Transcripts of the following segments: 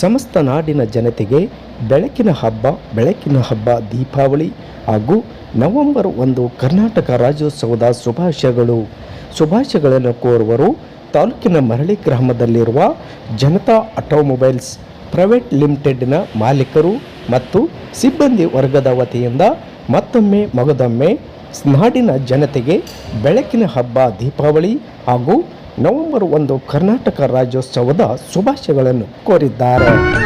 ಸಮಸ್ತ ನಾಡಿನ ಜನತೆಗೆ ಬೆಳಕಿನ ಹಬ್ಬ ಬೆಳಕಿನ ಹಬ್ಬ, ದೀಪಾವಳಿ ಹಾಗೂ ನವೆಂಬರ್ ಒಂದು ಕರ್ನಾಟಕ ರಾಜ್ಯೋತ್ಸವದ ಶುಭಾಶಯಗಳು. ಶುಭಾಶಯಗಳನ್ನು ಕೋರುವರು ತಾಲೂಕಿನ ಮರಳಿ ಗ್ರಾಮದಲ್ಲಿರುವ ಜನತಾ ಆಟೋಮೊಬೈಲ್ಸ್ ಪ್ರೈವೇಟ್ ಲಿಮಿಟೆಡ್ನ ಮಾಲೀಕರು ಮತ್ತು ಸಿಬ್ಬಂದಿ ವರ್ಗದ ವತಿಯಿಂದ ಮತ್ತೊಮ್ಮೆ ಮಗದೊಮ್ಮೆ ನಾಡಿನ ಜನತೆಗೆ ಬೆಳಕಿನ ಹಬ್ಬ, ದೀಪಾವಳಿ ಹಾಗೂ ನವೆಂಬರ್ ಒಂದು ಕರ್ನಾಟಕ ರಾಜ್ಯೋತ್ಸವದ ಶುಭಾಶಯಗಳನ್ನು ಕೋರಿದ್ದಾರೆ.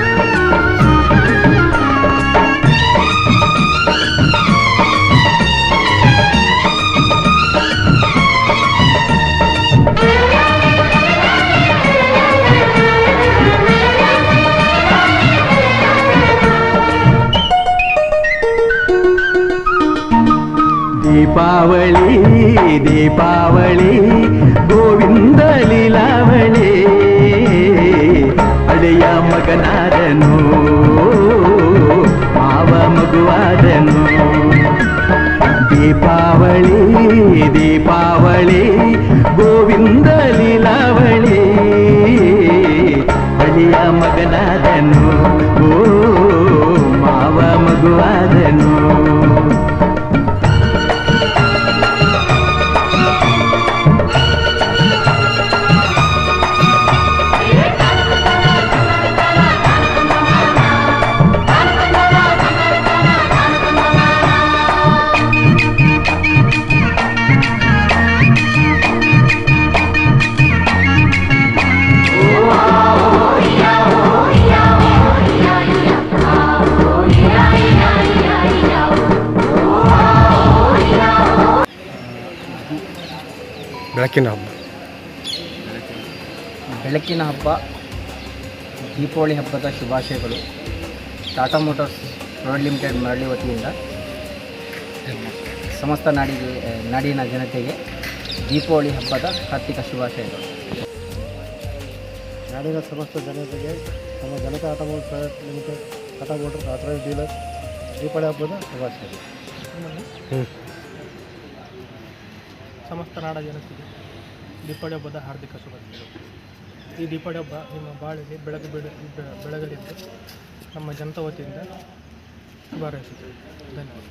ದೀಪಾವಳಿ ದೀಪಾವಳಿ ಗೋವಿಂದ ಲೀಲಾವಳಿ ಅಳೆಯ ಮಗನಾದನು ಮಾವ ಮಗುವಾದನು ದೀಪಾವಳಿ ದೀಪಾವಳಿ ಬೆಳಕಿನ ಹಬ್ಬ. ಬೆಳಕಿನ ಹಬ್ಬ ದೀಪಾವಳಿ ಹಬ್ಬದ ಶುಭಾಶಯಗಳು. ಟಾಟಾ ಮೋಟಾರ್ಸ್ ಪ್ರೈವೇಟ್ ಲಿಮಿಟೆಡ್ ಮರಳಿ ವತಿಯಿಂದ. ಸಮಸ್ತ ನಾಡಿಗೆ ನಾಡಿನ ಜನತೆಗೆ ದೀಪಾವಳಿ ಹಬ್ಬದ ಕಾರ್ತಿಕ ಶುಭಾಶಯಗಳು. ನಾಡಿನ ಸಮಸ್ತ ಜನತೆಗೆ ನಮ್ಮ Janata automobile private limited Tata motor authorise dealer Deepavali ಹಬ್ಬದ ಶುಭಾಶಯಗಳು. ಸಮಸ್ತ ನಾಡ ಜನತೆಗೆ ದೀಪಾವಳಿ ಹಬ್ಬದ ಹಾರ್ದಿಕ ಶುಭಾಶಯಗಳು. ಈ ದೀಪಾವಳಿ ಹಬ್ಬ ನಿಮ್ಮ ಬಾಳಿಗೆ ಬೆಳಕು ಬೆಳೆ ಬೆಳಗಲಿದ್ದು ನಮ್ಮ ಜನತಾ ವತಿಯಿಂದ ಶುಭಾರೈಸುತ್ತೇವೆ. ಧನ್ಯವಾದ.